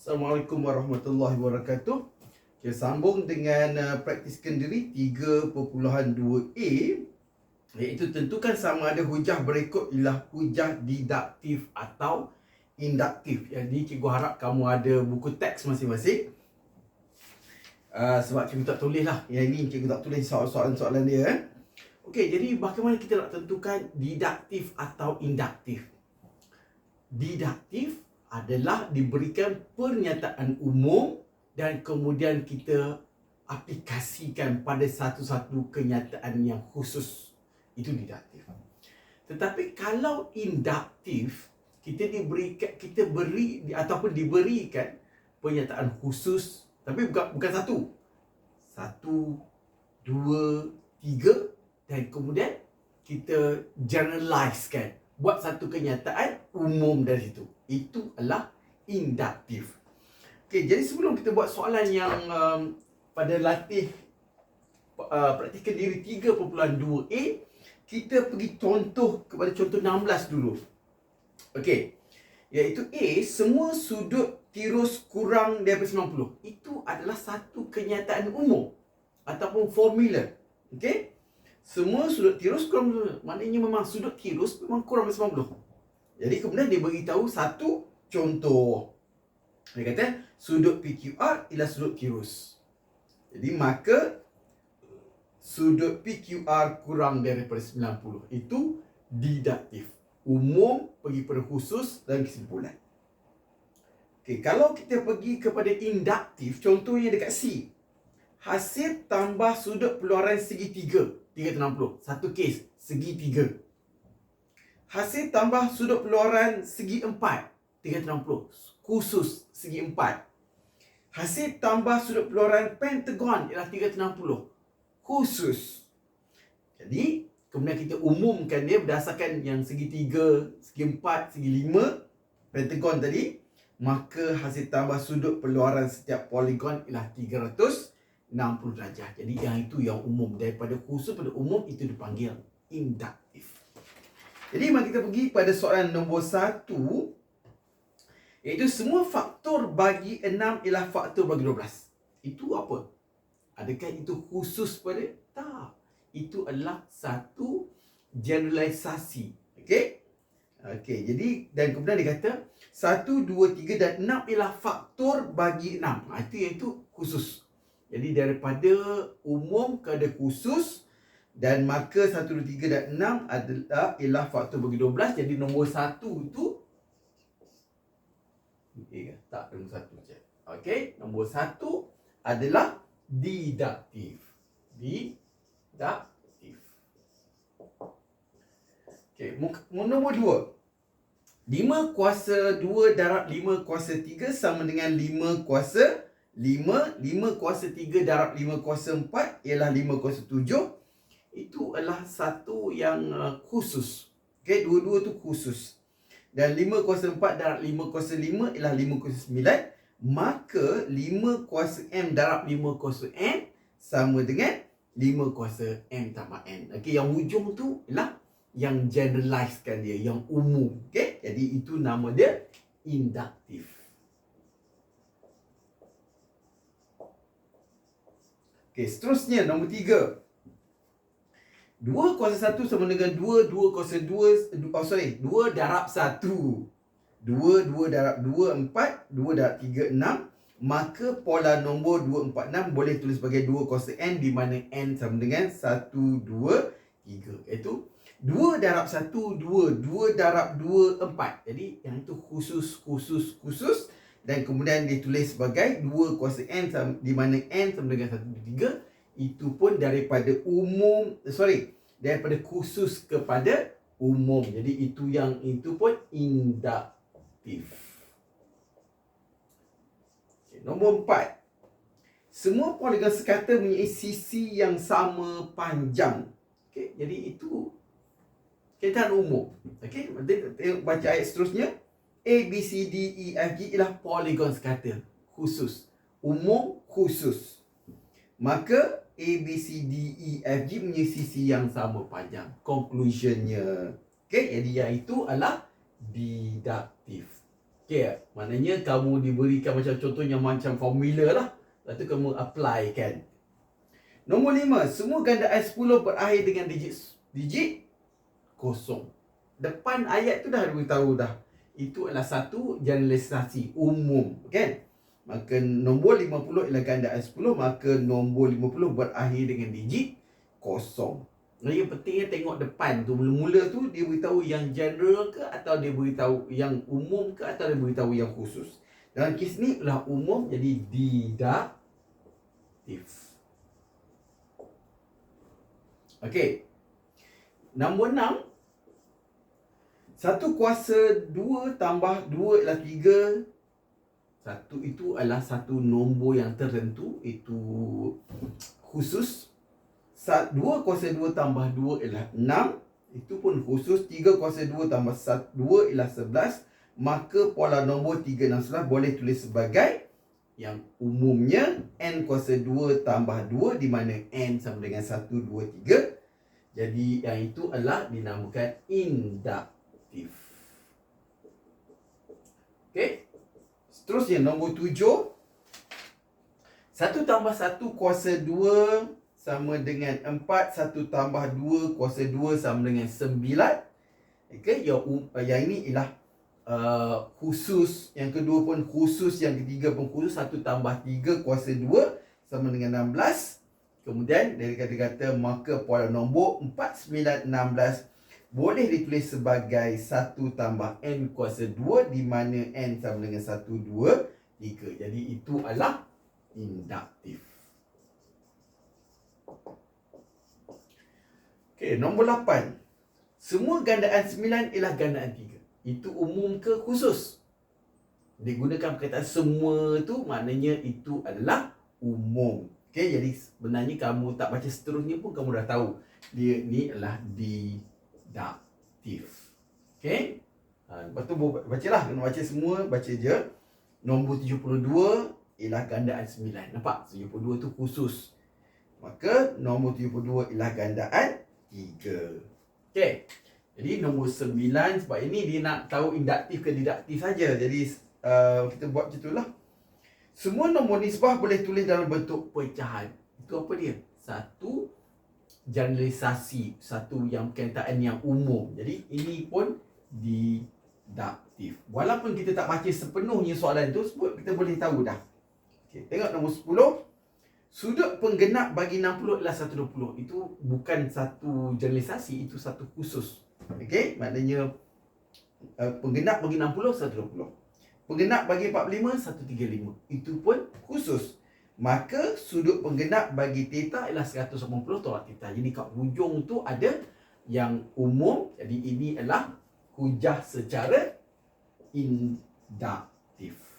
Assalamualaikum warahmatullahi wabarakatuh. Okay, sambung dengan uh, praktis kendiri 3.2a iaitu tentukan sama ada hujah berikut ialah hujah didaktif atau induktif. Jadi cikgu harap kamu ada buku teks masing-masing. Uh, sebab cikgu tak tulis lah. Yang ini cikgu tak tulis soalan-soalan dia. Eh. Okey, jadi bagaimana kita nak tentukan didaktif atau induktif? Didaktif adalah diberikan pernyataan umum dan kemudian kita aplikasikan pada satu-satu kenyataan yang khusus. Itu didaktif. Tetapi kalau induktif, kita diberikan kita beri ataupun diberikan pernyataan khusus tapi bukan bukan satu. Satu, dua, tiga dan kemudian kita generalizekan buat satu kenyataan umum dari situ. Itu adalah induktif. Okey, jadi sebelum kita buat soalan yang um, pada latih uh, praktikal diri 3.2a, kita pergi contoh kepada contoh 16 dulu. Okey. Iaitu A, semua sudut tirus kurang daripada 90. Itu adalah satu kenyataan umum ataupun formula. Okey? semua sudut tirus kurang maknanya memang sudut tirus memang kurang dari 90. Jadi kemudian dia beritahu satu contoh. Dia kata sudut PQR ialah sudut tirus. Jadi maka sudut PQR kurang daripada 90 itu didaktif. Umum pergi pada khusus dan kesimpulan. Okey, kalau kita pergi kepada induktif, contohnya dekat C. Hasil tambah sudut peluaran segitiga 360. Satu kes segi 3. Hasil tambah sudut peluaran segi 4 360. Khusus segi 4. Hasil tambah sudut peluaran pentagon ialah 360. Khusus. Jadi, kemudian kita umumkan dia berdasarkan yang segi 3, segi 4, segi 5 pentagon tadi, maka hasil tambah sudut peluaran setiap poligon ialah 300 60 darjah. Jadi yang itu yang umum daripada khusus pada umum itu dipanggil induktif. Jadi mari kita pergi pada soalan nombor 1 iaitu semua faktor bagi 6 ialah faktor bagi 12. Itu apa? Adakah itu khusus pada? Tak. Itu adalah satu generalisasi. Okey? Okey, jadi dan kemudian dia kata 1 2 3 dan 6 ialah faktor bagi 6. Ha, itu iaitu khusus. Jadi daripada umum kepada khusus dan maka 1, 2, 3 dan 6 adalah ialah faktor bagi 12. Jadi nombor 1 tu Okay, tak nombor 1 je. Okey, nombor 1 adalah didaktif. Didaktif. Okey, nombor 2. 5 kuasa 2 darab 5 kuasa 3 sama dengan 5 kuasa 5, 5 kuasa 3 darab 5 kuasa 4 ialah 5 kuasa 7. Itu adalah satu yang uh, khusus. Okey, dua-dua tu khusus. Dan 5 kuasa 4 darab 5 kuasa 5 ialah 5 kuasa 9. Maka 5 kuasa M darab 5 kuasa N sama dengan 5 kuasa M tambah N. Okey, yang hujung tu ialah yang generalizekan dia, yang umum. Okey, jadi itu nama dia induktif. Okey, seterusnya nombor tiga. Dua kuasa satu sama dengan dua, dua kuasa dua, oh sorry, dua darab satu. Dua, dua darab dua, empat, dua darab tiga, enam. Maka pola nombor dua, empat, enam boleh tulis sebagai dua kuasa n di mana n sama dengan satu, dua, tiga. Iaitu dua darab satu, dua, dua darab dua, empat. Jadi yang itu khusus, khusus, khusus dan kemudian ditulis sebagai 2 kuasa n di mana n sama dengan 1 3 itu pun daripada umum eh, sorry daripada khusus kepada umum. Jadi itu yang itu pun induktif. Okay, nombor 4 semua poligon sekata mempunyai sisi yang sama panjang. Okey jadi itu kenyataan umum. Okey tengok baca ayat seterusnya. A, B, C, D, E, F, G ialah polygon sekata. Khusus. Umum khusus. Maka A, B, C, D, E, F, G punya sisi yang sama panjang. Conclusionnya. Okay, jadi yang itu adalah diduktif. Okay, maknanya kamu diberikan macam contohnya macam formula lah. Lepas tu kamu apply kan. Nombor lima, semua gandaan 10 berakhir dengan digit digit kosong. Depan ayat tu dah beritahu dah. Itu adalah satu generalisasi umum, kan? Maka nombor 50 ialah gandaan 10, maka nombor 50 berakhir dengan digit kosong. Nah, yang pentingnya tengok depan tu mula-mula tu dia beritahu yang general ke atau dia beritahu yang umum ke atau dia beritahu yang khusus. Dalam kes ni lah umum jadi didaktif. Okey. Nombor enam Satu kuasa dua tambah dua ialah tiga Satu itu adalah satu nombor yang tertentu. Itu khusus. 2 kuasa 2 tambah 2 ialah 6 Itu pun khusus. 3 kuasa 2 tambah 2 ialah 11 Maka pola nombor 3 dan 11 boleh tulis sebagai Yang umumnya N kuasa 2 tambah 2 Di mana N sama dengan 1, 2, 3 Jadi yang itu adalah dinamakan induktif Okay Seterusnya nombor 7 1 tambah 1 kuasa 2 sama dengan 4 1 tambah 2 kuasa 2 sama dengan 9 okey yang yang ini ialah uh, khusus. Yang kedua pun khusus yang ketiga pun khusus. 1 tambah 3 kuasa 2 sama dengan 16 kemudian dari kata-kata maka pola nombor 4 9 16 boleh ditulis sebagai 1 tambah n kuasa 2 di mana n sama dengan 1 2 3 jadi itu adalah induktif Okey, nombor 8. Semua gandaan 9 ialah gandaan 3. Itu umum ke khusus? Digunakan perkataan semua tu maknanya itu adalah umum. Okey, jadi sebenarnya kamu tak baca seterusnya pun kamu dah tahu dia ni adalah didaktif. Okey? Ha, lepas tu baca lah. Kena baca semua, baca je. Nombor 72 ialah gandaan 9. Nampak? 72 tu khusus. Maka nombor 72 ialah gandaan tiga. Okey. Jadi nombor sembilan sebab ini dia nak tahu induktif ke didaktif saja. Jadi uh, kita buat macam itulah. Semua nombor nisbah boleh tulis dalam bentuk pecahan. Itu apa dia? Satu generalisasi, satu yang kenyataan yang umum. Jadi ini pun didaktif. Walaupun kita tak baca sepenuhnya soalan itu, kita boleh tahu dah. Okey, tengok nombor sepuluh. Sudut penggenap bagi 60 adalah 120. Itu bukan satu generalisasi, itu satu khusus. Okey, maknanya uh, penggenap bagi 60 120. Penggenap bagi 45 135. Itu pun khusus. Maka sudut penggenap bagi theta ialah 180 tolak theta. Jadi kat hujung tu ada yang umum. Jadi ini adalah hujah secara induktif.